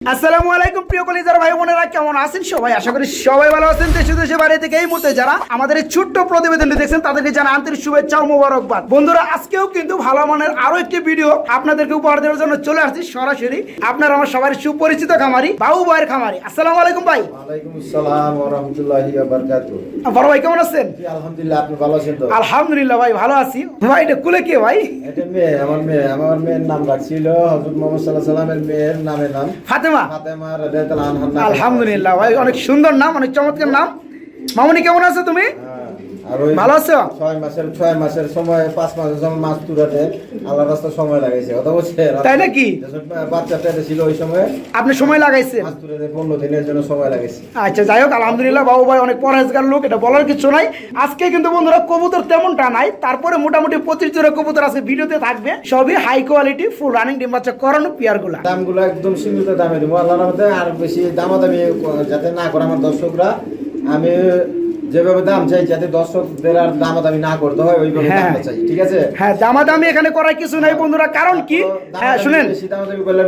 আসসালামু আলাইকুম প্রিয় কলিজার ভাই বোনেরা কেমন আছেন সবাই? আশা করি সবাই ভালো আছেন। দেশে দেশে বাইরে থেকে এই মুহূর্তে যারা আমাদের এই ছোট্ট প্রতিবেদনটি দেখছেন তাদেরকে জানা আন্তরিক শুভেচ্ছা ও মোবারকবাদ। বন্ধুরা আজকেও কিন্তু ভালো মানের আরও একটি ভিডিও আপনাদেরকে উপহার দেওয়ার জন্য চলে আসছি সরাসরি আপনার আমার সবার সুপরিচিত খামারি বাবু ভাইয়ের খামারি। আসসালামু আলাইকুম ভাই। ওয়ালাইকুম আসসালাম ওয়া রাহমাতুল্লাহি ওয়া বারাকাতুহু। বড় ভাই কেমন আছেন? আলহামদুলিল্লাহ আপনি ভালো আছেন তো? আলহামদুলিল্লাহ ভাই ভালো আছি। ভাই এটা কুলে কে ভাই? এটা মেয়ে আমার মেয়ে আমার মেয়ের নাম রাখছিল হযরত মুহাম্মদ সাল্লাল্লাহু আলাইহি সাল্লামের মেয়ের নামের নাম। ফাতেমা ফাতেমা? আলহামদুলিল্লাহ ভাই অনেক সুন্দর নাম অনেক চমৎকার নাম। মামুনি কেমন আছো তুমি? হ্যাঁ, ভালো আছো? ছয় মাসের ছয় মাসের সময় পাঁচ মাসের সময় মাছ তুলাতে আল্লাহ রাস্তা সময় লাগাইছে। কথা বলছে তাই নাকি? ছিল ওই সময় আপনি সময় লাগাইছেন মাছ তুলাতে পনেরো দিনের জন্য সময় লাগাইছে। আচ্ছা যাই হোক আলহামদুলিল্লাহ বাবু ভাই অনেক পরহেজগার লোক এটা বলার কিছু নাই। আজকে কিন্তু বন্ধুরা কবুতর তেমনটা নাই তারপরে মোটামুটি পঁচিশ জোড়া কবুতর আছে ভিডিওতে থাকবে। সবই হাই কোয়ালিটি ফুল রানিং ডিম বাচ্চা করানো পিয়ারগুলা দামগুলো একদম সীমিত দামে দিব রহমতে আর বেশি দামাদামি যাতে না করে আমার দর্শকরা। আমি যেভাবে দাম চাই যাতে দর্শকদের আর দামাদামি না করতে হয় ওইভাবে হ্যাঁ। দামটা চাই ঠিক আছে হ্যাঁ দামাদামি এখানে করার কিছু নাই বন্ধুরা কারণ কি হ্যাঁ শুনেন দামাদামি করলে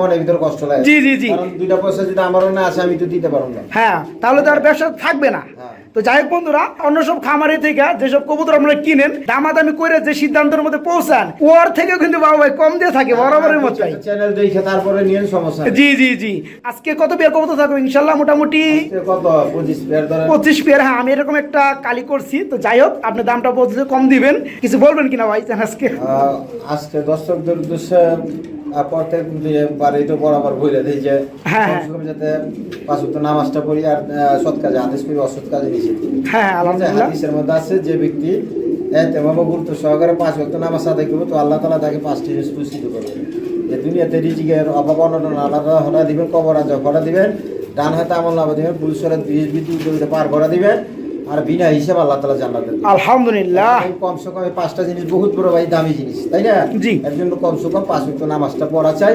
মনে ভিতরে কষ্ট লাগে জি, জি, জি। কারণ দুইটা পয়সা যদি আমারও না আসে আমি তো দিতে পারব না হ্যাঁ তাহলে তো আর ব্যবসা থাকবে না হ্যাঁ। তো যাই হোক বন্ধুরা অন্য সব খামারি থেকে যেসব কবুতর আপনারা কিনেন দামাদামি করে যে সিদ্ধান্তের মধ্যে পৌঁছান ওর থেকেও কিন্তু বাবু ভাই কম দিয়ে থাকে বরাবরের মতোই। চ্যানেল দেখে তারপরে নিয়ে সমস্যা জি জি জি। আজকে কত পেয়ার কবুতর থাকবে? ইনশাল্লাহ মোটামুটি কত? পঁচিশ পেয়ার পঁচিশ পেয়ার হ্যাঁ আমি এরকম একটা কালি করছি। তো যাই হোক আপনি দামটা বলতে কম দিবেন। কিছু বলবেন কিনা ভাই আজকে আজকে দর্শকদের উদ্দেশ্যে প্রত্যেক দিয়ে বাড়ি তো বরাবর বলে দিই যে হ্যাঁ, হ্যাঁ। যাতে নামাজটা পড়ি আর সৎ কাজে আদেশ করি অসৎ কাজে নিষেধ। হ্যাঁ হাদিসের মধ্যে আছে যে ব্যক্তি গুরুত্ব সহকারে পাঁচ ওয়াক্ত নামাজ আদায় করবে তো আল্লাহ তালা তাকে পাঁচটি জিনিস পুষ্টিত করবে যে দুনিয়াতে রিজিকের অভাব অনটন হঠাৎ দিবেন কবর ডান হাতে আমল নামা দিবেন বিদ্যুৎ বিদ্যুৎ পার করে দিবেন আর বিনা হিসাব আল্লাহ তালা জান্নাত আলহামদুলিল্লাহ। কমসে কম পাঁচটা জিনিস বহুত বড় ভাই দামি জিনিস তাই না? জি। এর জন্য কমসে কম পাঁচ ওয়াক্ত নামাজটা পড়া চাই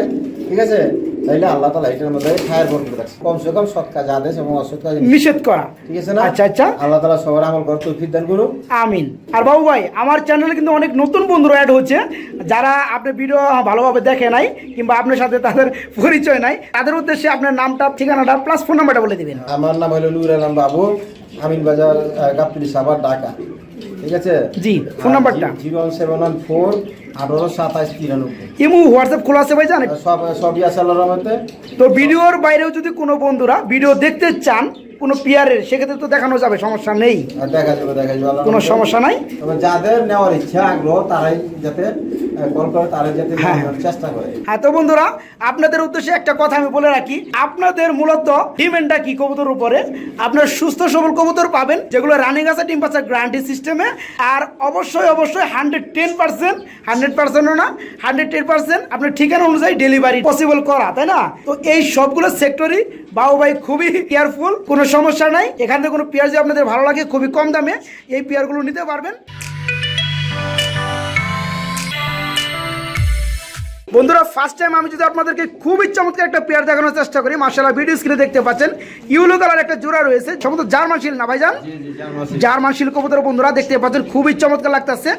ঠিক আছে? তাইলে আল্লাহ তালা এটার মধ্যে খায়ের বরকত রাখছে কমসে কম সৎ কাজ আদেশ এবং অসৎ কাজ নিষেধ। করা। ঠিক আছে না? আচ্ছা আচ্ছা। আল্লাহ তালা সবার আমল করার তৌফিক দান করুক। আমিন। আর বাবু ভাই আমার চ্যানেলে কিন্তু অনেক নতুন বন্ধুরা অ্যাড হচ্ছে। যারা আপনার ভিডিও ভালোভাবে দেখে নাই কিংবা আপনার সাথে তাদের পরিচয় নাই তাদের উদ্দেশ্যে আপনার নামটা ঠিকানাটা প্লাস ফোন নাম্বারটা বলে দিবেন। আমার নাম হলো নুর আলম বাবু। আমিন বাজার গাবতলি সাভার ঢাকা। ঠিক আছে? জি, ফোন নাম্বারটা? জিরো সেভেন ওয়ান ফোর আঠারো সাতাশ তিরানব্বই। ইমু হোয়াটসঅ্যাপ খোলা আছে ভাই জানেন সব সবই আছে আল্লাহর রহমতে। তো ভিডিওর বাইরেও যদি কোনো বন্ধুরা ভিডিও দেখতে চান কোনো পিয়ারের সেক্ষেত্রে তো দেখানো যাবে সমস্যা নেই। কোনো সমস্যা নাই? যাদের নেওয়ার ইচ্ছা আগ্রহ তারাই যাতে হ্যাঁ। হ্যাঁ। তো বন্ধুরা আপনাদের উদ্দেশ্যে একটা কথা আমি বলে রাখি। আপনাদের মূলত ডিমেন্ডটা কি কবুতর উপরে? আপনার সুস্থ সবল কবুতর পাবেন যেগুলো রানিং আছে পাচার সিস্টেমে আর অবশ্যই অবশ্যই হান্ড্রেড টেন পার্সেন্ট হান্ড্রেড পার্সেন্টও না হান্ড্রেড টেন পার্সেন্ট আপনার ঠিকানা অনুযায়ী ডেলিভারি পসিবল করা তাই না? তো এই সবগুলো সেক্টরই বাবু ভাই খুবই কেয়ারফুল কোনো সমস্যা নাই। এখান থেকে কোনো পেয়ার যদি আপনাদের ভালো লাগে খুবই কম দামে এই পেয়ারগুলো নিতে পারবেন। বন্ধুরা ফার্স্ট টাইম আমি যদি আপনাদেরকে খুবই চমৎকার একটা পেয়ার দেখানোর চেষ্টা করি মার্শাল্লাহ ভিডিও স্ক্রিনে দেখতে পাচ্ছেন ইউলো কালার একটা জোড়া রয়েছে সম্ভবত জার্মান শিল না ভাইজান? জার্মান শিল কবুতর বন্ধুরা দেখতে পাচ্ছেন খুবই চমৎকার লাগতেছে।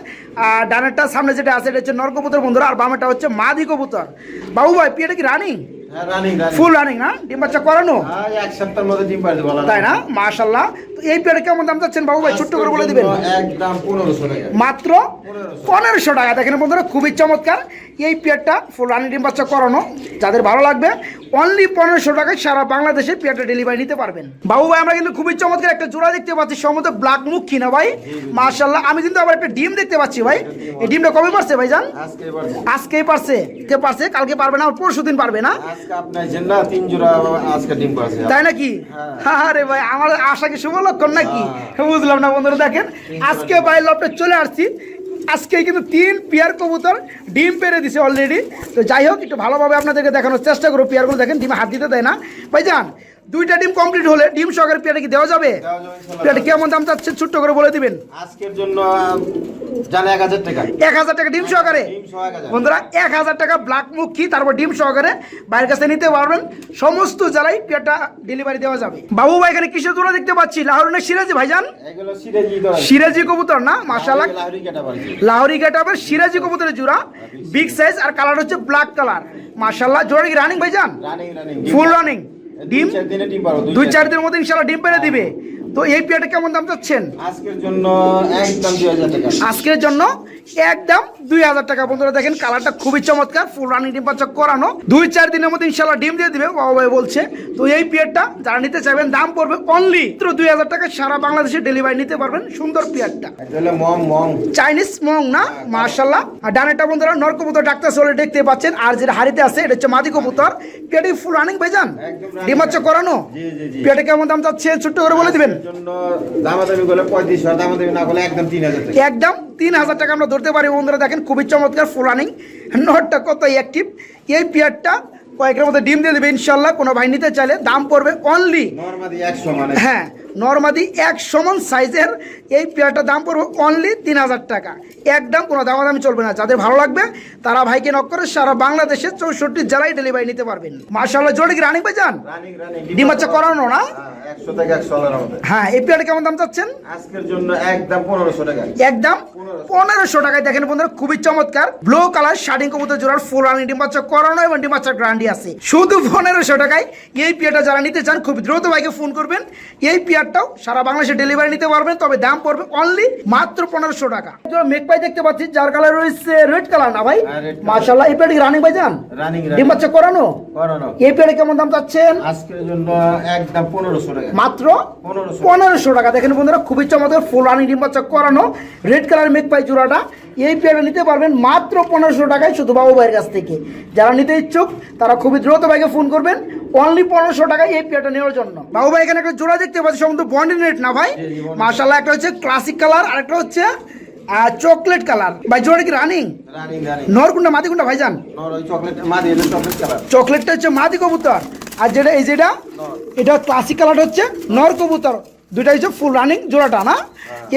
আর ডানেরটা সামনে যেটা আছে এটা হচ্ছে নর কবুতর বন্ধুরা আর বামেটা হচ্ছে মাদি কবুতর। বাবু ভাই পেয়ারটা কি রানিং ফুল রানিং না ডিম বাচ্চা করানো? হ্যাঁ এক সপ্তাহের মধ্যে ডিম পাড়ি দেবো তাই না? তো এই পেয়ারে কেমন দাম চাচ্ছেন বাবু ভাই? ছোট্ট করে বলে দিবেন। একদম পনেরোশো টাকা। মাত্র পনেরোশো। টাকা। দেখেন বন্ধুরা খুবই চমৎকার। এই পেয়ারটা ফুল রানি ডিম বাচ্চা করানো। যাদের ভালো লাগবে অনলি পনেরোশো টাকায় সারা বাংলাদেশে পেয়ারটা ডেলিভারি নিতে পারবেন। বাবু ভাই আমরা কিন্তু খুবই চমৎকার একটা জোড়া দেখতে পাচ্ছি। সম্ভবত ব্ল্যাক মুখ কিনা ভাই? মার্শাল্লাহ আমি কিন্তু আবার একটা ডিম দেখতে পাচ্ছি ভাই। এই ডিমটা কবে পারছে ভাই জান আজকে আজকেই পারছে। কে পারছে? কালকে পারবে না পরশু দিন পারবে না? তাই নাকি? আরে ভাই আমার আশা কি শুভ লক্ষণ নাকি বুঝলাম না বন্ধুরা দেখেন আজকে ভাই লপটে চলে আসছি। আজকে কিন্তু তিন পেয়ার কবুতর ডিম পেরে দিছে অলরেডি তো যাই হোক একটু ভালোভাবে আপনাদেরকে দেখানোর চেষ্টা করব। পেয়ারগুলো দেখেন ডিম হাত দিতে দেয় না। ভাই যান দুইটা ডিম কমপ্লিট হলে ডিম সহকারে পেয়ারটা কি দেওয়া যাবে? ইনশাল্লাহ। কেমন দাম চাচ্ছে ছোট্ট করে বলে দিবেন। আজকের জন্য জান এক হাজার টাকা। এক হাজার টাকা ডিম সহকারে? বন্ধুরা এক হাজার টাকা ব্ল্যাক মুখী তারপর ডিম সহকারে বাইরের কাছে নিতে পারবেন। সমস্ত জেলায় পেয়ারটা ডেলিভারি দেওয়া যাবে। বাবু ভাই এখানে কিসের জোড়া দেখতে পাচ্ছি? লাহোরের সিরাজি ভাইজান এগুলো সিরাজি সিরাজি কবুতর না? মাশাআল্লাহ। লাহোরি গেটাবের সিরাজি কবুতরের জোড়া। বিগ সাইজ আর কালার হচ্ছে ব্ল্যাক কালার মাশাআল্লাহ জোড়া কি রানিং ভাইজান রানিং রানিং ফুল রানিং ডিম? দিনে ডিম পারো দুই চার দিনের মধ্যে ইনশাআল্লাহ ডিম পেরে দিবে। তো এই পেয়ারটা কেমন দাম চাচ্ছেন? আজকের জন্য একদম দুই হাজার টাকা। আজকের জন্য একদম দুই হাজার টাকা। বন্ধুরা দেখেন কালারটা খুবই চমৎকার ফুল রানিং ডিম বাচ্চা করানো। দুই চার দিনের মধ্যে ইনশাল্লাহ ডিম দিয়ে দিবে বাবা ভাই বলছে। তো এই পেয়ারটা যারা নিতে চাইবেন দাম পড়বে অনলি দুই হাজার টাকা সারা বাংলাদেশে ডেলিভারি নিতে পারবেন সুন্দর পেয়ারটা। চাইনিজ মং না? মার্শাল্লাহ আর ডানেটা বন্ধুরা নর কবুতর ডাক্তার চলে দেখতে পাচ্ছেন আর যেটা হাড়িতে আছে এটা হচ্ছে মাদি কবুতর। পেটে ফুল রানিং ভাইজান? ডিম বাচ্চা করানো। পেটে কেমন দাম চাচ্ছে ছোট্ট করে বলে দিবেন? আজকের জন্য করলে পঁয়ত্রিশ হাজার দামাদামি না করলে একদম তিন হাজার একদম তিন হাজার টাকা আমরা ধরতে পারি বন্ধুরা দেখেন। খুবই চমৎকার ফুল রানিং নটটা কত অ্যাক্টিভ এই পেয়ারটা কয়েকের মধ্যে ডিম দিয়ে দেবে ইনশাল্লাহ কোনো ভাই নিতে চাইলে। দাম পড়বে অনলি মানে। হ্যাঁ নর্মাদি এক সমান সাইজের এই পেয়ারটার দাম পড়বে অনলি তিন হাজার টাকা। একদম কোনো দামাদামি চলবে না। যাদের ভালো লাগবে তারা ভাইকে নক করে সারা বাংলাদেশের চৌষট্টি জেলায় ডেলিভারি নিতে পারবেন। মার্শাল্লাহ জোরে কি রানিং ভাই যান? ডিম বাচ্চা করানো না? মধ্যে। হ্যাঁ এই পেয়ারটা কেমন দাম চাচ্ছেন? আজকের জন্য একদম পনেরোশো টাকা। একদম পনেরোশো। টাকায় দেখেন বন্ধুরা খুবই চমৎকার। ব্লু কালার শার্টিং কবুতর জোড়ার ফুল রানিং ডিম বাচ্চা করানো এবং ডিম বাচ্চার গ্যারান্টি আছে। শুধু পনেরোশো টাকায় এই পিয়ারটা যারা নিতে চান খুব দ্রুত ভাইকে ফোন করবেন। এই পিয়ারটাও সারা বাংলাদেশে ডেলিভারি নিতে পারবেন তবে দাম পড়বে অনলি মাত্র পনেরোশো টাকা। মেঘ পাই দেখতে পাচ্ছি যার কালার রয়েছে রেড কালার না ভাই? হ্যাঁ। মার্শাল্লাহ এই পেয়ারটি রানিং ভাই যান ডিম বাচ্চা করানো? এই পেয়ারে কেমন দাম চাচ্ছেন? আজকের জন্য একদম পনেরোশো টাকা। মাত্র পনেরোশো। টাকা। দেখেন বন্ধুরা খুবই চমৎকার ফুল রানিং ডিম বাচ্চা করানো রেড কালার মেক পাই জোড়াটা। এই পেয়ারে নিতে পারবেন মাত্র পনেরোশো টাকায় শুধু বাবু ভাইয়ের কাছ থেকে। যারা নিতে ইচ্ছুক তারা খুবই দ্রুত ভাইকে ফোন করবেন। অনলি পনেরোশো টাকায় এই পেয়ারটা নেওয়ার জন্য। বাবু ভাই এখানে একটা জোড়া দেখতে পাচ্ছি সম্ভবত বন্ডিং রেট না ভাই? মার্শাল্লাহ একটা হচ্ছে ক্লাসিক কালার আর একটা হচ্ছে চকলেট কালার ভাই জোড়া কি রানিং নর ওই মাদি চকলেট কালার চকলেটটা হচ্ছে মাদি কবুতর। আর যেটা এই যেটা এটা ক্লাসিক কালার হচ্ছে নর কবুতর। দুইটা হচ্ছে ফুল রানিং জোড়াটা না?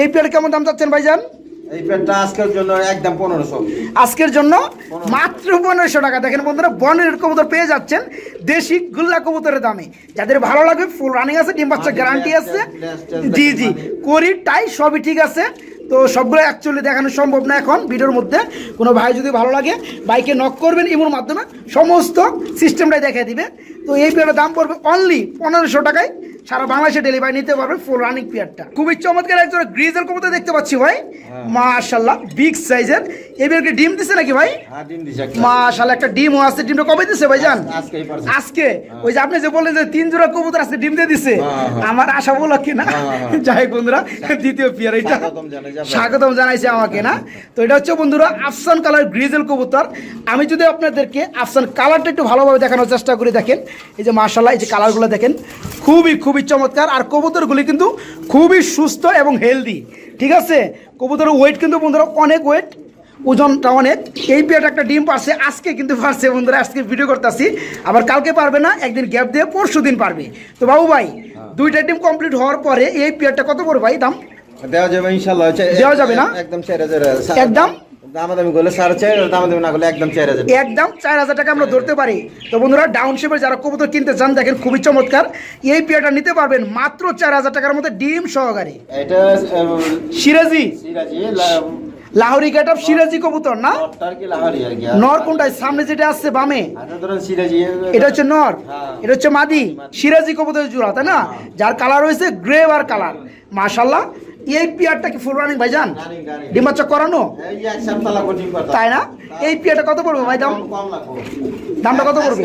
এই পেয়ার কেমন দাম চাচ্ছেন ভাইজান? এই প্যান্টটা আজকের জন্য একদম পনেরোশো। আজকের জন্য মাত্র পনেরোশো টাকা। দেখেন বন্ধুরা বনের কবুতর পেয়ে যাচ্ছেন দেশি গুল্লা কবুতরের দামে। যাদের ভালো লাগবে ফুল রানিং আছে ডিম বাচ্চা গ্যারান্টি আছে। জি জি করি টাই সবই ঠিক আছে। তো সবগুলো অ্যাকচুয়ালি দেখানো সম্ভব না এখন ভিডিওর মধ্যে। কোনো ভাই যদি ভালো লাগে বাইকে নক করবেন ইমোর মাধ্যমে সমস্ত সিস্টেমটাই দেখিয়ে দিবে। তো এই পেয়ারটার দাম পড়বে অনলি পনেরোশো টাকায়। সারা বাংলাদেশে ডেলিভারি নিতে পারবে ফুল রানিং পেয়ারটা। খুবই চমৎকার একজন গ্রিজের কবুতর দেখতে পাচ্ছি ভাই। মাশাল্লাহ বিগ সাইজের এবার কি ডিম দিছে নাকি ভাই? হ্যাঁ। মাশাল্লাহ একটা। ডিমও আছে। ডিমটা কবে দিছে ভাই জান? আজকে? ওই যে আপনি যে বললেন যে তিন জোড়া কবুতর আজকে ডিম দিয়ে দিছে। হ্যাঁ, হ্যাঁ। আমার আশা বলো কি না? হ্যাঁ, হ্যাঁ। যাই বন্ধুরা দ্বিতীয় পেয়ার এটা। স্বাগতম স্বাগতম জানাইছে আমাকে না? তো এটা হচ্ছে বন্ধুরা আফসান কালার গ্রিজেল কবুতর। আমি যদি আপনাদেরকে আফসান কালারটা একটু ভালোভাবে দেখানোর চেষ্টা করে দেখেন। এই যে মার্শাল্লাহ এই যে কালারগুলো দেখেন খুবই খুবই চমৎকার। আর কবুতরগুলি কিন্তু খুবই সুস্থ এবং হেলদি ঠিক আছে? কবুতরের ওয়েট কিন্তু বন্ধুরা অনেক ওয়েট ওজনটা অনেক। এই পেয়ারটা একটা ডিম পারছে আজকে কিন্তু পারছে বন্ধুরা আজকে ভিডিও করতেছি। আবার কালকে পারবে না একদিন গ্যাপ দিয়ে পরশু দিন পারবে। তো বাবু ভাই দুইটা ডিম কমপ্লিট হওয়ার পরে এই পেয়ারটা কত পড়বে ভাই? দাম? দেওয়া যাবে ইনশাল্লাহ দেওয়া যাবে না? একদম একদম? দামাদামি করলে সাড়ে চার দামাদামি না করলে একদম চার হাজার একদম চার হাজার টাকা আমরা ধরতে পারি। তো বন্ধুরা ডাউনশিপের যারা কবুতর কিনতে চান দেখেন খুবই চমৎকার। এই পেয়ারটা নিতে পারবেন মাত্র চার হাজার টাকার মধ্যে ডিম সহকারে। এটা সিরাজি। সিরাজি লাহোরি গেট অফ সিরাজি কবুতর না? নর কোনটায়? সামনে যেটা আসছে বামে। এটা হচ্ছে নর। হ্যাঁ। এটা হচ্ছে মাদি। সিরাজি কবুতরের জোড়া তাই না? যার কালার হয়েছে গ্রে আর কালার মাশাল্লাহ এই পেয়ারটা কি ফুল রানিং ভাইজান? Running, running। ডিম বাচ্চা করানো তাই না? এই পেয়ারটা কত পড়বে ভাই দাম? দামটা কত পড়বে?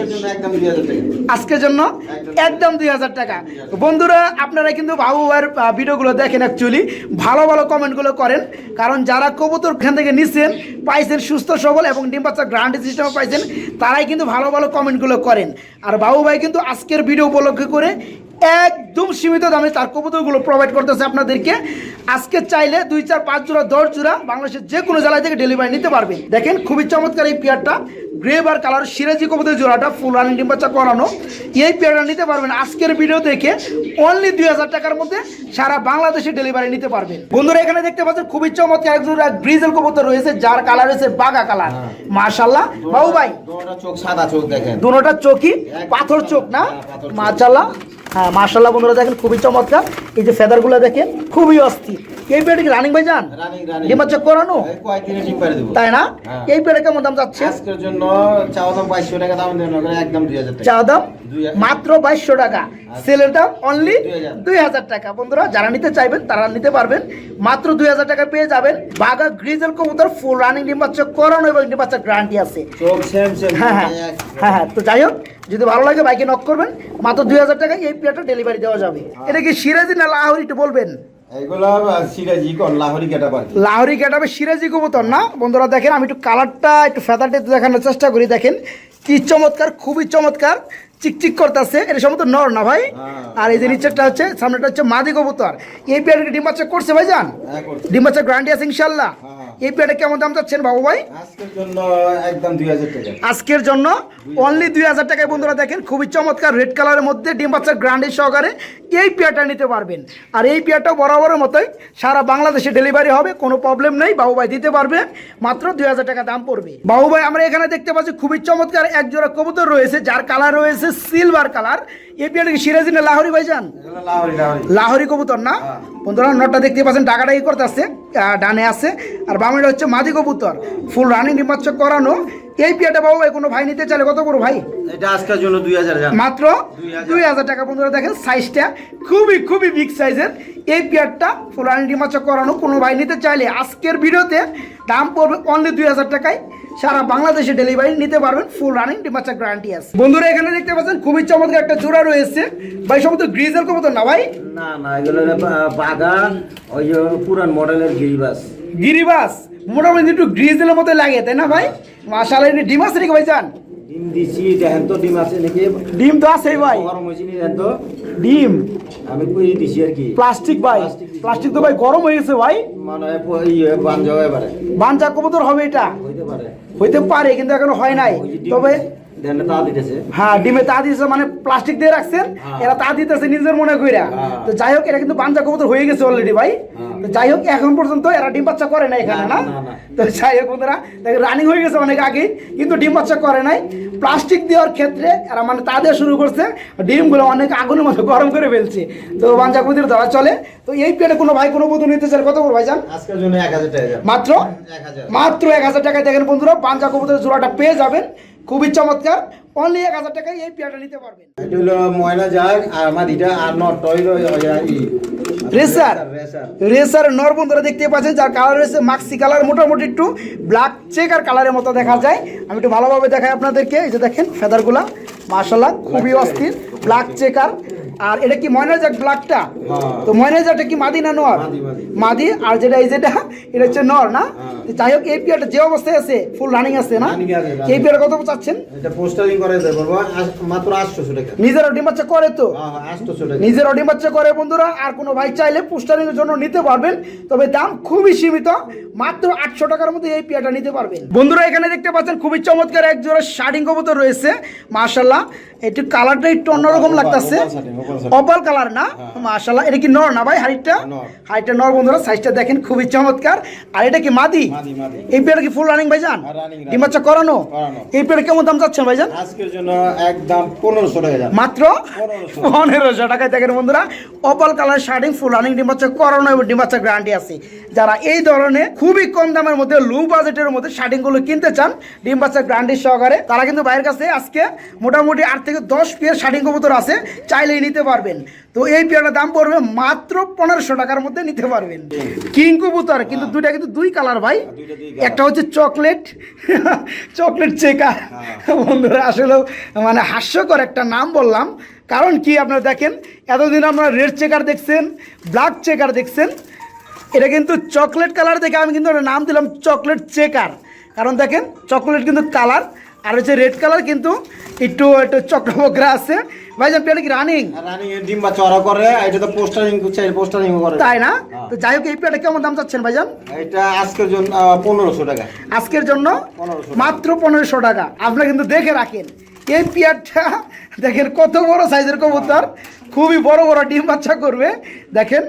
আজকের জন্য একদম দুই হাজার টাকা। বন্ধুরা আপনারা কিন্তু বাবু ভাইয়ের ভিডিওগুলো দেখেন অ্যাকচুয়ালি ভালো ভালো কমেন্টগুলো করেন। কারণ যারা কবুতর এখান থেকে নিচ্ছেন পাইছেন সুস্থ সবল এবং ডিম বাচ্চা গ্রান্টি সিস্টেমে পাইছেন তারাই কিন্তু ভালো ভালো কমেন্টগুলো করেন। আর বাবু ভাই কিন্তু আজকের ভিডিও উপলক্ষে করে একদম সীমিত দামে তার কবুতরগুলো প্রোভাইড করতেছে আপনাদেরকে। আজকে চাইলে দুই চার পাঁচ জোড়া দশ জোড়া বাংলাদেশের যে কোনো জেলায় থেকে ডেলিভারি নিতে পারবেন। দেখেন খুবই চমৎকার এই পেয়ারটা গ্রে বার কালার সিরাজি কবুতর জোড়াটা ফুল রানিং ডিম বাচ্চা করানো। এই পেয়ারটা নিতে পারবেন আজকের ভিডিও দেখে অনলি দুই হাজার টাকার মধ্যে সারা বাংলাদেশে ডেলিভারি নিতে পারবেন। বন্ধুরা এখানে দেখতে পাচ্ছেন খুবই চমৎকার এক জোড়া গ্রিজেল কবুতর রয়েছে যার কালার রয়েছে বাগা কালার মাশাল্লাহ বাবু ভাই দুটা চোখ সাদা চোখ দেখেন। দুটোটা চোখই পাথর চোখ না? হ্যাঁ, মাশাল্লাহ হ্যাঁ মাশাল্লাহ বন্ধুরা দেখেন খুবই চমৎকার। এই যে ফেদারগুলো দেখেন খুবই অস্থির। এই পেটে কি রানিং ভাই যান? ডিম বাচ্চা করানো? তাই না? হ্যাঁ। এই পেটে কেমন দাম যাচ্ছে? আজকের জন্য চাওয়া দাম বাইশশো টাকা দাম একদম দুই হাজার টাকা। দাম মাত্র বাইশশো টাকা। সেলের দাম অনলি দুই হাজার। টাকা। বন্ধুরা যারা নিতে চাইবেন তারা নিতে পারবেন। মাত্র দুই হাজার টাকা পেয়ে যাবেন। বাগা গ্রিজেল কবুতর ফুল রানিং ডিম বাচ্চা করানো এবং ডিম বাচ্চা গ্যারান্টি আছে। হ্যাঁ হ্যাঁ। হ্যাঁ হ্যাঁ। তো যাই হোক যদি ভালো লাগে বাইকে নক করবেন মাত্র দুই হাজার টাকায় এই পেয়ারটা ডেলিভারি দেওয়া যাবে। এটা কি সিরাজি না লাহোরি একটু বলবেন? লাহোরি ক্যাটাবে সিরাজি কবুতর না? বন্ধুরা দেখেন আমি একটু কালারটা একটু ফেদারটা দেখানোর চেষ্টা করি দেখেন। কি চমৎকার খুবই চমৎকার চিকচিক করতেছে। এটা সম্ভবত নর না ভাই? হ্যাঁ। আর এই যে নিচেরটা হচ্ছে সামনেটা হচ্ছে মাদি কবুতর। এই পেয়ারকে ডিম বাচ্চা করছে ভাই যান হ্যাঁ। ডিম বাচ্চা আছে ইনশাল্লাহ। হ্যাঁ। এই পেয়ারটা কেমন দাম চাচ্ছেন বাবু ভাই? আজকের জন্য একদম দুই হাজার টাকা। আজকের জন্য অনলি দুই হাজার টাকায় বন্ধুরা দেখেন খুবই চমৎকার রেড কালারের মধ্যে ডিম বাচ্চার গ্রান্ডের সহকারে এই পেয়ারটা নিতে পারবেন। আর এই পেয়ারটাও বরাবরের মতোই সারা বাংলাদেশে ডেলিভারি হবে কোনো প্রবলেম নেই বাবু ভাই দিতে পারবে মাত্র দুই হাজার টাকা দাম পড়বে। বাবু ভাই আমরা এখানে দেখতে পাচ্ছি খুবই চমৎকার এক জোড়া কবুতর রয়েছে যার কালার রয়েছে সিলভার কালার এই পেয়ারটা কি সিরাজি না লাহোরি ভাই যান লাহোরি কবুতর না? হ্যাঁ। বন্ধুরা নটটা দেখতে পাচ্ছেন ডাকাডাকি করতে আসছে? ডানে আছে। আর বামেটা হচ্ছে মাদি কবুতর। ফুল রানিং ডিমাচ্ছ করানো। এই পিয়াটা বাবু কোনো ভাই নিতে চাইলে কত বড় ভাই? এটা আজকের জন্য দুই হাজার মাত্র দুই হাজার। টাকা বন্ধুরা দেখেন সাইজটা খুবই খুবই বিগ সাইজের এই পেয়ারটা ফুল রানিং ডিমাচ্ছ করানো কোনো ভাই নিতে চাইলে আজকের ভিডিওতে দাম পড়বে অনলি দুই হাজার টাকায়। সারা বাংলাদেশে ডেলিভারি নিতে পারবেন ফুল রানিং ডিমাচ্ছা গ্যারান্টি আছে। বন্ধুরা এখানে দেখতে পাচ্ছেন খুবই চমৎকার একটা জোড়া রয়েছে। ভাই সম্ভবত গ্রিজের কবুতর না ভাই? না না এগুলো বাগান ওই পুরান মডেলের গিরিবাস। গিরিবাস? মোটামুটি একটু গ্রিজের মতো লাগে তাই না ভাই? মাশাআল্লাহ এটা ডিম আছে নাকি ডিম দিছি দেখেন তো ডিম আছে নাকি? ডিম তো আছে ভাই। গরম হয়েছে নি দেখেন তো? ডিম? আমি কই দিছি আর কি। প্লাস্টিক ভাই প্লাস্টিক তো ভাই গরম হয়ে গেছে ভাই। মানে ইয়ে বাঞ্জ এবারে বাঞ্চা কবুতর হবে এটা? হইতে পারে। হইতে পারে কিন্তু এখনও হয় নাই। তবে হ্যাঁ ডিমে তা দিতেছে মানে প্লাস্টিক দিয়ে রাখছেন হ্যাঁ। এরা তা দিতেছে নিজের মনে কইরা। হ্যাঁ। তো যাই হোক এটা কিন্তু বাঞ্চা কবুতর হয়ে গেছে অলরেডি ভাই। হ্যাঁ। তো যাই হোক এখন পর্যন্ত এরা ডিম বাচ্চা করে না এখানে না। তো যাই হোক বন্ধুরা রানিং হয়ে গেছে অনেক আগে কিন্তু ডিম বাচ্চা করে নাই। প্লাস্টিক দেওয়ার ক্ষেত্রে এরা মানে তা দিয়ে শুরু করছে ডিমগুলো অনেক আগুনের মতো গরম করে ফেলছে। তো বাঞ্চা কবুতর ধরা চলে। তো এই পেটে কোনো ভাই কোনো বন্ধু নিতে চায় কত করে ভাই যান আজকের জন্য এক হাজার টাকা মাত্র? মাত্র এক হাজার টাকায় দেখেন বন্ধুরা পাঞ্জা কবুতরের জোড়াটা পেয়ে যাবেন। খুবই চমৎকার। অনলি এক হাজার টাকায় এই পেয়ারটা নিতে পারবেন। এটা হলো ময়না যাক আর আমার এটা আর নট হইল রেসার রেসার নর বন্ধুরা দেখতে পাচ্ছেন যার কালার রয়েছে মাক্সি কালার মোটামুটি একটু ব্ল্যাক চেকার কালারের মতো দেখা যায়। আমি একটু ভালোভাবে দেখাই আপনাদেরকে এই যে দেখেন ফেদারগুলা মার্শাল্লাহ খুবই অস্থির। ব্ল্যাক চেকার আর এটা কি ময়না যাক ব্ল্যাকটা হ্যাঁ। তো ময়না কি মাদি না নর? মাদি, আর যেটা এই যেটা এটা হচ্ছে নর না? হ্যাঁ। যাই হোক এই পিয়ারটা যে অবস্থায় আছে ফুল রানিং আছে না। এই পিয়ার কত চাচ্ছেন? এটা পোস্টারিং করে দেবো মাত্র আটশোশো টাকা। নিজের ডিম বাচ্চা করে তো? হ্যাঁ হ্যাঁ আটশোশো টাকা। নিজের অডিম বাচ্চা করে বন্ধুরা আর কোনো ভাই চাইলে পোস্টারিং এর জন্য নিতে পারবেন তবে দাম খুবই সীমিত মাত্র আটশো টাকার মধ্যে এই পিয়াটা নিতে পারবেন। বন্ধুরা এখানে দেখতে পাচ্ছেন খুবই চমৎকার এক জোড়া শার্টিং কবুতর রয়েছে মার্শাল্লাহ একটু কালারটা একটু অন্যরকম লাগতেছে। অপাল কালার না? মার্শাল্লাহ এটা কি নর না ভাই হাইটটা? হাইটটা নর বন্ধুরা সাইজটা দেখেন খুবই চমৎকার। আর এটা কি মাদি। এই পেয়ারা কি ফুল রানিং ভাইজান? হ্যাঁ, running, running। ডিম বাচ্চা করানো। এই পেয়ারা কেমন দাম চাচ্ছেন ভাইজান? আজকের জন্য একদম পনেরোশো টাকা মাত্র? পনেরোশো। টাকায় দেখেন বন্ধুরা অপাল কালার শার্টিং ফুল রানিং ডিম বাচ্চা করানো এবং ডিম বাচ্চা গ্যারান্টি আছে। যারা এই ধরনের খুবই কম দামের মধ্যে লো বাজেটের মধ্যে শার্টিংগুলো কিনতে চান ডিম বাচ্চা গ্যারান্টি সহকারে তারা কিন্তু বাইরের কাছে আজকে মোটামুটি আট থেকে দশ পিয়ার শার্টিং কবুতর আছে। চাইলেই নিতে পারবেন। তো এই পেয়ারটার দাম পড়বে মাত্র পনেরোশো টাকার মধ্যে নিতে পারবেন। কিং কবুতর কিন্তু দুইটা কিন্তু দুই কালার ভাই। colour। একটা হচ্ছে চকলেট চকলেট চেকা বন্ধুরা আসলে মানে হাস্যকর একটা নাম বললাম। কারণ কি আপনারা দেখেন এতদিন আপনারা রেড চেকার দেখছেন ব্ল্যাক চেকার দেখছেন। এটা কিন্তু চকলেট কালার দেখে আমি কিন্তু নাম দিলাম চকলেট চেকার কারণ দেখেন চকলেট কিন্তু কালার আর হচ্ছে রেড কালার কিন্তু একটু একটু চক্রবগ্রা আছে। ভাইজান পেয়ারটা কি রানিং রানিং এর ডিম বাচ্চা ওরা করে এটা তো পোস্টারিং চাই পোস্টারিং করে। তাই না? হ্যাঁ। তো যাই হোক এই পেয়ারটা কেমন দাম চাচ্ছেন ভাইজান? এটা আজকের জন্য পনেরোশো টাকা। আজকের জন্য? মাত্র পনেরোশো টাকা। আপনারা কিন্তু দেখে রাখেন এই পেয়ারটা দেখেন কত বড় সাইজের কবুতর। খুবই বড় বড় ডিম বাচ্চা করবে। দেখেন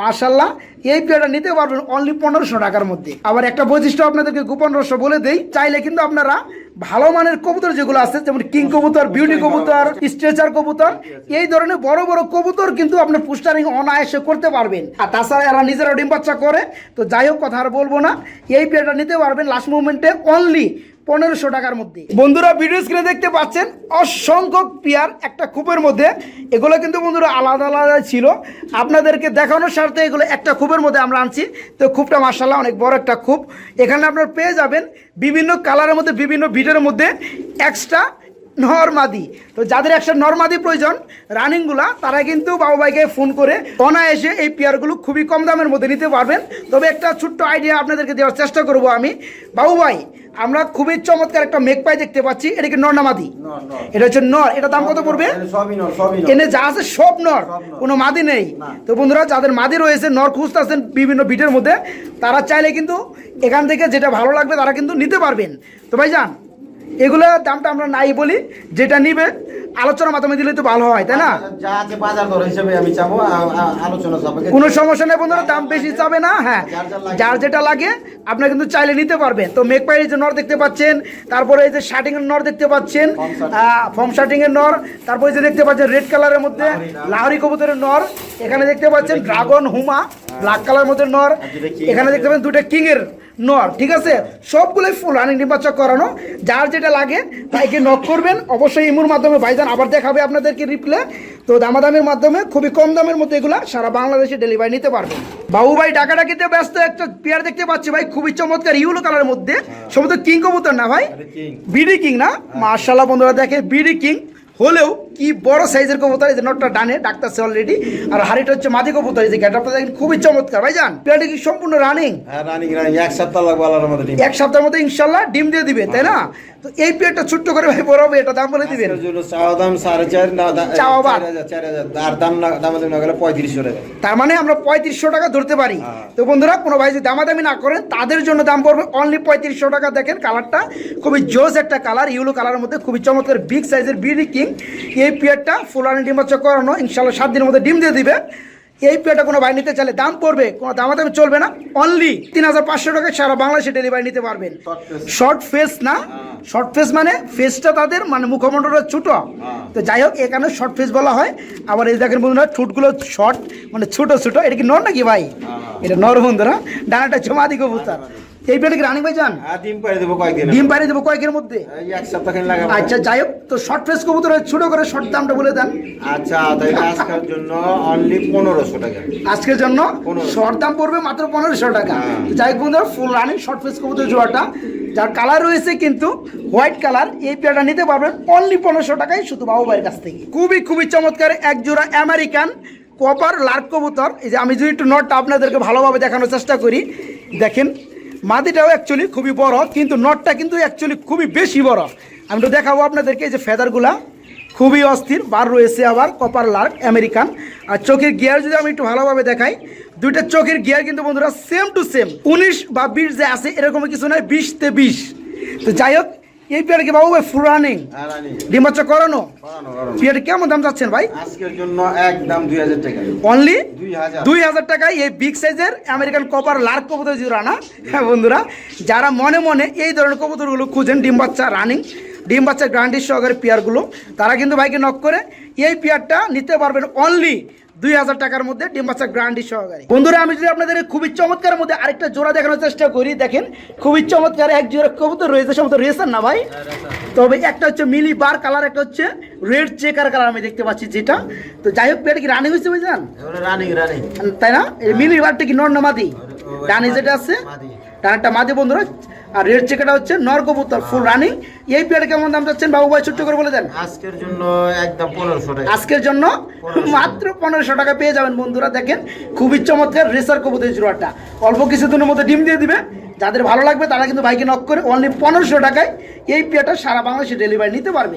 মাশাল্লাহ এই পেয়ারটা নিতে পারবেন অনলি পনেরোশো টাকার মধ্যে। আবার একটা বৈশিষ্ট্য আপনাদেরকে গোপন রহস্য বলে দেই চাইলে কিন্তু আপনারা ভালো মানের কবুতর যেগুলো আছে, যেমন কিং কবুতর, বিউটি কবুতর, স্ট্রেচার কবুতর, এই ধরনের বড় বড় কবুতর কিন্তু আপনার পুস্টারিং অনায়াসে করতে পারবেন। আর তাছাড়া এরা নিজেরা ডিম বাচ্চা করে। তো যাই হোক, কথা আর বলব না। এই পেয়ারটা নিতে পারবেন লাস্ট মুভমেন্টে অনলি পনেরোশো টাকার মধ্যে। বন্ধুরা ভিডিও স্ক্রিনে দেখতে পাচ্ছেন, অসংখ্য পেয়ার একটা কূপের মধ্যে। এগুলো কিন্তু বন্ধুরা আলাদা আলাদা ছিল। আপনাদেরকে দেখানোর স্বার্থে এগুলো একটা কূপের মধ্যে আমরা আনছি। তো কূপটা মার্শাল্লাহ অনেক বড় একটা কূপ এখানে আপনারা পেয়ে যাবেন বিভিন্ন কালারের মধ্যে, বিভিন্ন ভিডিওর মধ্যে এক্সট্রা নরমাদি। তো যাদের একশো নরমাদি প্রয়োজন রানিংগুলা তারা কিন্তু বাবু ভাইকে ফোন করে অনায়াসে এই পেয়ারগুলো খুবই কম দামের মধ্যে নিতে পারবেন। তবে একটা ছোট্ট আইডিয়া আপনাদেরকে দেওয়ার চেষ্টা করব আমি। বাবু ভাই আমরা খুবই চমৎকার একটা মেঘ পাই দেখতে পাচ্ছি এটা কি নরনামাদি? নর, নর। এটা হচ্ছে নর। এটা দাম কত পড়বে? এনে যা আছে সব নর। কোনো মাদি নেই। তো বন্ধুরা যাদের মাদি রয়েছে নর খুঁজতেছেন বিভিন্ন বিটের মধ্যে তারা চাইলে কিন্তু এখান থেকে যেটা ভালো লাগবে তারা কিন্তু নিতে পারবেন। তো ভাই যান এগুলো দামটা আমরা নাই বলি যেটা নিবে আলোচনার মাধ্যমে দিলে তো ভালো হয় তাই না? যা আছে বাজার দর হিসেবে আমি চাবো আ- আ- আলোচনা সাপেক্ষে। কোনো সমস্যা নেই বন্ধুরা দাম বেশি চাবে না হ্যাঁ। যার যেটা লাগে আপনারা কিন্তু চাইলে নিতে পারবেন। তো মেক পাই যে নর দেখতে পাচ্ছেন তারপরে এই যে শার্টিং এর নর দেখতে পাচ্ছেন ফর্ম শার্টিং এর নর তারপরে যে দেখতে পাচ্ছেন রেড কালারের মধ্যে লাহরি কবুতরের নর এখানে দেখতে পাচ্ছেন ড্রাগন হুমা ব্ল্যাক কালার মধ্যে নর এখানে দেখতে পাচ্ছেন দুটো কিং এর নর ঠিক আছে? সবগুলোই ফুল রানিং নির্বাচক করানো যার যেটা লাগে তাইকে নক করবেন। অবশ্যই ইমুর মাধ্যমে ভাইজান আবার দেখাবে আপনাদেরকে রিপ্লে তো দামাদামের মাধ্যমে খুবই কম দামের মধ্যে এগুলা সারা বাংলাদেশে ডেলিভারি নিতে পারবেন বাবু ভাই ডাকাডাকিতে ব্যস্ত একটা পেয়ার দেখতে পাচ্ছি ভাই খুবই চমৎকার ইউলো কালারের মধ্যে। সম্ভবত কিং কবুতর না ভাই? বিডি কিং না? মার্শাল্লাহ বন্ধুরা দেখে বিডি কিং হলেও কি বড় সাইজের কবুতর এই যে নটটা ডানে ডাকতেছে অলরেডি আর হাড়িটা হচ্ছে মাদি কবুতর এই যে গেটআপটা দেখেন খুবই চমৎকার। ভাই জান পেয়ারটা কি সম্পূর্ণ রানিং হ্যাঁ রানিং রানিং এক সপ্তাহ লাগবে আল্লাহর মধ্যে ডিম। এক সপ্তাহের মধ্যে ইনশাল্লাহ ডিম দিয়ে দিবে তাই না? তো এই পেয়ারটা ছোট্ট করে ভাই বড় হবে এটা দাম বলে দিবেন? চাওয়া দাম সাড়ে চার না চাওয়া বাদ। চার হাজার, চার হাজার। আর দাম না দাম না গেলে পঁয়ত্রিশশো টাকা। তার মানে আমরা পঁয়ত্রিশশো টাকা ধরতে পারি। হ্যাঁ। তো বন্ধুরা কোনো ভাই যদি দামাদামি না করেন তাদের জন্য দাম পড়বে অনলি পঁয়ত্রিশশো টাকা। দেখেন কালারটা খুবই জোস একটা কালার ইউলো কালারের মধ্যে খুবই চমৎকার বিগ সাইজের বিডি কিং এই পেয়ারটা ফুলানি ডিম বাচ্চা করানো ইনশাল্লাহ সাত দিনের মধ্যে ডিম দিয়ে দিবে। এই পেয়ারটা কোনো ভাই নিতে চাইলে দাম পড়বে কোনো দামাদামি চলবে না। অনলি তিন হাজার পাঁচশো টাকায় সারা বাংলাদেশে ডেলিভারি নিতে পারবেন। শর্ট ফেস না? শর্ট ফেস মানে ফেসটা তাদের মানে মুখমণ্ডলটা ছোট। তো যাই হোক এখানে শর্ট ফেস বলা হয়। আবার এই দেখেন বন্ধুরা ঠুটগুলো শর্ট মানে ছোট ছোট। এটা কি নর নাকি ভাই? এটা নর বন্ধুরা। ডানাটা জমাদি কবুতর। এই পেটে রানী ভাই যান? ডিম পাড়ি দেবো কয়েকদিন ডিম পাড়ি দেবো কয়েকের মধ্যে? এক সপ্তাহ খানি লাগাবো। আচ্ছা যাই হোক তো শর্ট ফেস কবুতর ছোট করে শর্ট দামটা বলে দেন। আচ্ছা তাহলে আজকের জন্য অনলি পনেরোশো টাকা। আজকের জন্য শর্ট দাম পড়বে মাত্র পনেরোশো টাকা। হ্যাঁ। যাই হোক বন্ধুরা ফুল রানিং শর্ট ফেস কবুতর জোড়াটা যার কালার রয়েছে কিন্তু হোয়াইট কালার এই পেয়ারটা নিতে পারবেন অনলি পনেরোশো টাকায় শুধু বাবু ভাইয়ের কাছ থেকে। খুবই খুবই চমৎকার এক জোড়া আমেরিকান কপার লার্ক কবুতর। এই যে আমি যদি একটু নটটা আপনাদেরকে ভালোভাবে দেখানোর চেষ্টা করি দেখেন মাদিটাও অ্যাকচুয়ালি খুবই বড়, কিন্তু নটটা কিন্তু অ্যাকচুয়ালি খুবই বেশি বড়। আমি তো দেখাবো আপনাদেরকে এই যে ফেদারগুলা, খুবই অস্থির, বার রয়েছে আবার কপার লার্ক আমেরিকান আর চোখের গিয়ার যদি আমি একটু ভালোভাবে দেখাই, দুইটা চোখের গিয়ার কিন্তু বন্ধুরা সেম টু সেম উনিশ বা বিশ যে আছে এরকম কিছু নয় বিশ তে বিশ। তো যাই হোক এই পেয়ার কি বাবু ভাই ফুল রানিং আর ডিম বাচ্চা করানো? করানো কেমন দাম চাচ্ছেন ভাই? আজকের জন্য একদম দুই হাজার টাকা। অনলি দুই হাজার। টাকায় এই বিগ সাইজের আমেরিকান কপার লার্ক কবুতর জোড়া না হ্যাঁ বন্ধুরা যারা মনে মনে এই ধরনের কবুতরগুলো খুঁজেন ডিম বাচ্চা রানিং ডিম বাচ্চা গ্রান্ডির সহকারে পেয়ারগুলো তারা কিন্তু ভাইকে নক করে এই পেয়ারটা নিতে পারবেন অনলি দুই হাজার টাকার মধ্যে ডিম বাচ্চা গ্রান্ডি সহকারে। বন্ধুরা আমি যদি আপনাদের খুবই চমৎকার মধ্যে আরেকটা জোড়া দেখানোর চেষ্টা করি দেখেন খুবই চমৎকার এক জোড়া কবুতর রয়েছে সম্ভবত রেসার না ভাই? তবে একটা হচ্ছে মিলি বার কালার একটা হচ্ছে রেড চেকার কালার আমি দেখতে পাচ্ছি যেটা। তো যাই হোক পেয়ারটা কি রানিং হয়েছে রানিং রানিং তাই না? মিলি বারটা কি নর না মাদি? ডানে যেটা আছে? মাদি। ডানারটা মাদি বন্ধুরা আর রেড চেকাটা হচ্ছে নর কবুতর ফুল রানিং এই পেয়ারে কেমন দাম চাচ্ছেন বাবু ভাই ছোট্ট করে বলে দেন? আজকের জন্য একদম পনেরোশো টাকা। আজকের জন্য মাত্র পনেরোশো টাকা পেয়ে যাবেন বন্ধুরা দেখেন খুবই চমৎকার রেসার কবুতর জোড়াটা। অল্প কিছুদিনের মধ্যে ডিম দিয়ে দিবে। যাদের ভালো লাগবে তারা কিন্তু বাইকে নক করে অনলি পনেরোশো টাকায় এই পেয়ারটা সারা বাংলাদেশে ডেলিভারি নিতে পারবেন।